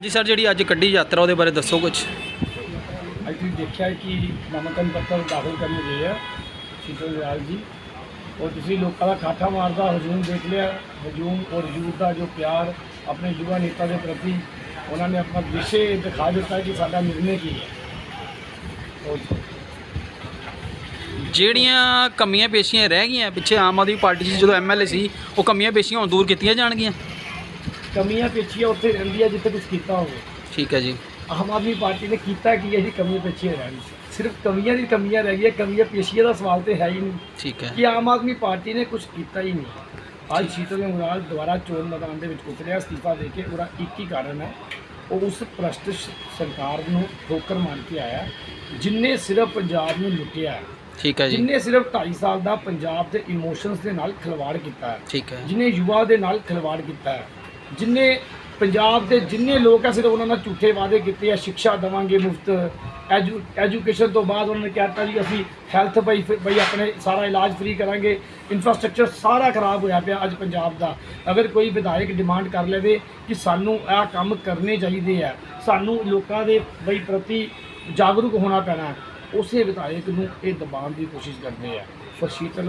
ਜੀ ਸਰ ਜਿਹੜੀ ਅੱਜ ਕੱਢੀ ਯਾਤਰਾ ਉਹਦੇ ਬਾਰੇ ਦੱਸੋ ਕੁਝ ਅੱਜ ਤੁਸੀਂ ਦੇਖਿਆ ਕਿ ਨਾਮਕਰਨ ਪੱਤਰ ਦਾਖਲ ਕਰਨ ਗਏ ਆ ਸ਼ੀਤਲ ਦਿਆਲ ਜੀ। ਔਰ ਤੁਸੀਂ ਲੋਕਾਂ ਦਾ ਖਾਠਾ ਮਾਰਦਾ ਹਜੂਮ ਦੇਖ ਲਿਆ। ਹਜੂਮ ਔਰ ਯੂਥ ਦਾ ਜੋ ਪਿਆਰ ਆਪਣੇ ਯੁਵਾ ਨੇਤਾ ਦੇ ਪ੍ਰਤੀ ਉਹਨਾਂ ਨੇ ਆਪਣਾ ਵਿਸ਼ੇ ਦਿਖਾ ਦਿੱਤਾ ਕਿ ਸਾਡਾ ਨਿਰਣੇ ਕੀ ਹੈ। ਜਿਹੜੀਆਂ ਕਮੀਆਂ ਪੇਸ਼ੀਆਂ ਰਹਿ ਗਈਆਂ ਪਿੱਛੇ ਆਮ ਆਦਮੀ ਪਾਰਟੀ 'ਚ ਜਦੋਂ ਐਮਐਲਏ ਸੀ ਉਹ ਕਮੀਆਂ ਪੇਸ਼ੀਆਂ ਹੁਣ ਦੂਰ ਕੀਤੀਆਂ ਜਾਣਗੀਆਂ। ਕਮੀਆਂ ਪੇਚੀਆਂ ਉੱਥੇ ਰਹਿੰਦੀਆਂ ਜਿੱਥੇ ਕੁਝ ਕੀਤਾ ਹੋਵੇ। ਠੀਕ ਹੈ ਜੀ। ਆਮ ਆਦਮੀ ਪਾਰਟੀ ਨੇ ਕੀਤਾ ਕੀ ਹੈ ਜੀ ਕਮੀਆਂ ਪੇਚੀਆਂ ਰਹਿ ਗਈ ਸਿਰਫ ਕਮੀਆਂ ਦੀ ਕਮੀਆਂ ਰਹਿ ਗਈਆਂ ਕਮੀਆਂ ਪੇਸ਼ੀਆਂ ਦਾ ਸਵਾਲ ਤੇ ਹੈ ਹੀ ਨਹੀਂ। ਠੀਕ ਹੈ। ਕਿ ਆਮ ਆਦਮੀ ਪਾਰਟੀ ਨੇ ਕੁਝ ਕੀਤਾ ਹੀ ਨਹੀਂ। ਅੱਜ ਸ਼ੀਤਲ ਅੰਗਰਾਲ ਦੁਬਾਰਾ ਚੋਣ ਮੈਦਾਨ ਦੇ ਵਿੱਚ ਉਤਰਿਆ ਅਸਤੀਫਾ ਦੇ ਕੇ ਉਹਦਾ ਇੱਕ ਹੀ ਕਾਰਨ ਹੈ ਉਹ ਉਸ ਭ੍ਰਸ਼ਟ ਸਰਕਾਰ ਨੂੰ ਠੋਕਰ ਮਾਰ ਕੇ ਆਇਆ ਜਿਨਨੇ ਸਿਰਫ ਪੰਜਾਬ ਨੂੰ ਲੁੱਟਿਆ। ਠੀਕ ਹੈ ਜੀ। ਜਿਨਨੇ ਸਿਰਫ 2.5 ਸਾਲ ਦਾ ਪੰਜਾਬ ਦੇ ਇਮੋਸ਼ਨਸ ਦੇ ਨਾਲ ਖਿਲਵਾੜ ਕੀਤਾ। ਹੈ ਠੀਕ ਹੈ। ਜਿਨੇ ਯੁਵਾ ਦੇ ਨਾਲ ਖਿਲਵਾੜ ਕੀਤਾ। ਹੈ ਜਿੰਨੇ ਪੰਜਾਬ ਦੇ ਜਿੰਨੇ ਲੋਕ ਆ, ਸਿਰਫ ਉਹਨਾਂ ਨਾਲ ਝੂਠੇ ਵਾਅਦੇ ਕੀਤੇ ਆ ਸਿੱਖਿਆ ਦੇਵਾਂਗੇ ਮੁਫਤ। ਐਜੂ, ਐਜੂਕੇਸ਼ਨ ਤੋਂ ਬਾਅਦ ਉਹਨਾਂ ਨੇ ਕਹਿਤਾ ਜੀ, ਅਸੀਂ ਹੈਲਥ ਬਈ ਬਈ ਆਪਣੇ ਸਾਰਾ ਇਲਾਜ ਫ੍ਰੀ ਕਰਾਂਗੇ ਇਨਫਰਾਸਟ੍ਰਕਚਰ ਸਾਰਾ ਖਰਾਬ ਹੋਇਆ ਪਿਆ ਅੱਜ ਪੰਜਾਬ ਦਾ। ਅਗਰ ਕੋਈ ਵਿਧਾਇਕ ਡਿਮਾਂਡ ਕਰ ਲਵੇ ਕਿ ਸਾਨੂੰ ਇਹ ਕੰਮ ਕਰਨੇ ਚਾਹੀਦੇ ਆ, ਸਾਨੂੰ ਲੋਕਾਂ ਦੇ ਬਈ ਪ੍ਰਤੀ ਜਾਗਰੂਕ ਹੋਣਾ ਪੈਣਾ, ਉਸੇ ਵਿਧਾਇਕ ਨੂੰ ਇਹ ਦਬਾਉਣ ਦੀ ਕੋਸ਼ਿਸ਼ ਕਰਦੇ ਆ। ਪਰ ਸ਼ੀਤਲ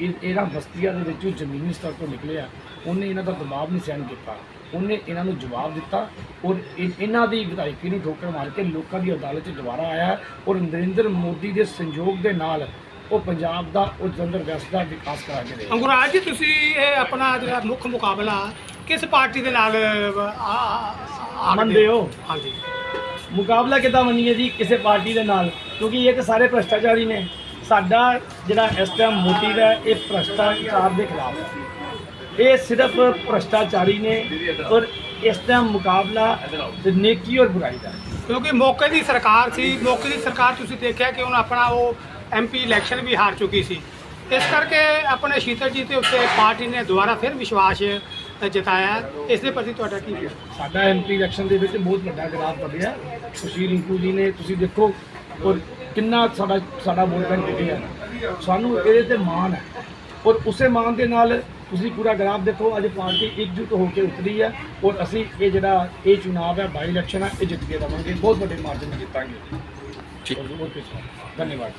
ਇਹ ਇਹਨਾਂ ਬਸਤੀਆਂ ਦੇ ਵਿੱਚੋਂ ਜ਼ਮੀਨੀ ਸਤਰ ਤੋਂ ਨਿਕਲਿਆ ਉਹਨੇ ਇਹਨਾਂ ਦਾ ਦਬਾਅ ਨਹੀਂ ਸਹਿਣ ਕੀਤਾ। ਉਹਨੇ ਇਹਨਾਂ ਨੂੰ ਜਵਾਬ ਦਿੱਤਾ ਔਰ ਇਹਨਾਂ ਦੀ ਵਿਧਾਇਕੀ ਨੂੰ ਠੋਕਰ ਮਾਰ ਕੇ ਲੋਕਾਂ ਦੀ ਅਦਾਲਤ 'ਚ ਦੁਬਾਰਾ ਆਇਆ ਔਰ ਨਰਿੰਦਰ ਮੋਦੀ ਦੇ ਸੰਯੋਗ ਦੇ ਨਾਲ ਉਹ ਪੰਜਾਬ ਦਾ ਉਹ ਜਲੰਧਰ ਵੈਸਟ ਦਾ ਵਿਕਾਸ ਕਰਾ ਕੇ ਰਹੇ ਅੰਗੁਰਾਜ ਜੀ ਤੁਸੀਂ ਇਹ ਆਪਣਾ ਜਿਹੜਾ ਮੁੱਖ ਮੁਕਾਬਲਾ ਕਿਸ ਪਾਰਟੀ ਦੇ ਨਾਲ ਮੰਨਦੇ ਹੋ? ਹਾਂਜੀ। ਮੁਕਾਬਲਾ ਕਿੱਦਾਂ ਮੰਨੀਏ ਜੀ ਕਿਸੇ ਪਾਰਟੀ ਦੇ ਨਾਲ? ਕਿਉਂਕਿ ਇਹ ਤਾਂ ਸਾਰੇ ਭ੍ਰਸ਼ਟਾਚਾਰੀ ਨੇ। ਸਾਡਾ ਜਿਹੜਾ ਇਸ ਟਾਈਮ ਮੋਟਿਵ ਹੈ ਇਹ ਭ੍ਰਸ਼ਟਾਚਾਰ ਦੇ ਖਿਲਾਫ ਹੈ। ਇਹ ਸਿਰਫ ਭ੍ਰਸ਼ਟਾਚਾਰੀ ਨੇ ਔਰ ਇਸ ਟਾਈਮ ਮੁਕਾਬਲਾ ਨੇਕੀ ਔਰ ਬੁਰਾਈ ਦਾ। ਕਿਉਂਕਿ ਮੌਕੇ ਦੀ ਸਰਕਾਰ ਸੀ ਮੌਕੇ ਦੀ ਸਰਕਾਰ ਤੁਸੀਂ ਦੇਖਿਆ ਕਿ ਹੁਣ ਆਪਣਾ ਉਹ ਐਮਪੀ ਇਲੈਕਸ਼ਨ ਵੀ ਹਾਰ ਚੁੱਕੀ ਸੀ। ਇਸ ਕਰਕੇ ਆਪਣੇ ਸ਼ੀਤਲ ਜੀ ਦੇ ਉੱਤੇ ਪਾਰਟੀ ਨੇ ਦੁਬਾਰਾ ਫਿਰ ਵਿਸ਼ਵਾਸ ਜਤਾਇਆ। ਇਸ ਦੇ ਪ੍ਰਤੀ ਤੁਹਾਡਾ ਕੀ ਹੈ ਸਾਡਾ ਐਮਪੀ ਇਲੈਕਸ਼ਨ ਦੇ ਵਿੱਚ ਬਹੁਤ ਵੱਡਾ ਗਰਾਫ ਵਧਿਆ। ਸੁਸ਼ੀਲ ਰਿੰਕੂ ਜੀ ਨੇ ਤੁਸੀਂ ਦੇਖੋ ਔਰ ਕਿੰਨਾ ਸਾਡਾ ਸਾਡਾ ਵੋਟ ਬੈਂਕ ਵਧਿਆ ਸਾਨੂੰ ਇਹਦੇ ਤੇ ਮਾਣ ਹੈ। ਔਰ ਉਸੇ ਮਾਣ ਦੇ ਨਾਲ ਤੁਸੀਂ ਪੂਰਾ ਗਰਾਫ ਦੇਖੋ ਅੱਜ ਪਾਰਟੀ ਇਕਜੁੱਟ ਹੋ ਕੇ ਉਤਰੀ ਹੈ ਔਰ ਅਸੀਂ ਇਹ ਜਿਹੜਾ ਇਹ ਚੁਣਾਵ ਹੈ ਬਾਈ ਇਲੈਕਸ਼ਨ ਹੈ ਇਹ ਜਿੱਤ ਕੇ ਰਵਾਂਗੇ ਬਹੁਤ ਵੱਡੇ ਮਾਰਜਨ ਨਾਲ ਜਿੱਤਾਂਗੇ। ਠੀਕ। ਹੈ। ਧੰਨਵਾਦ।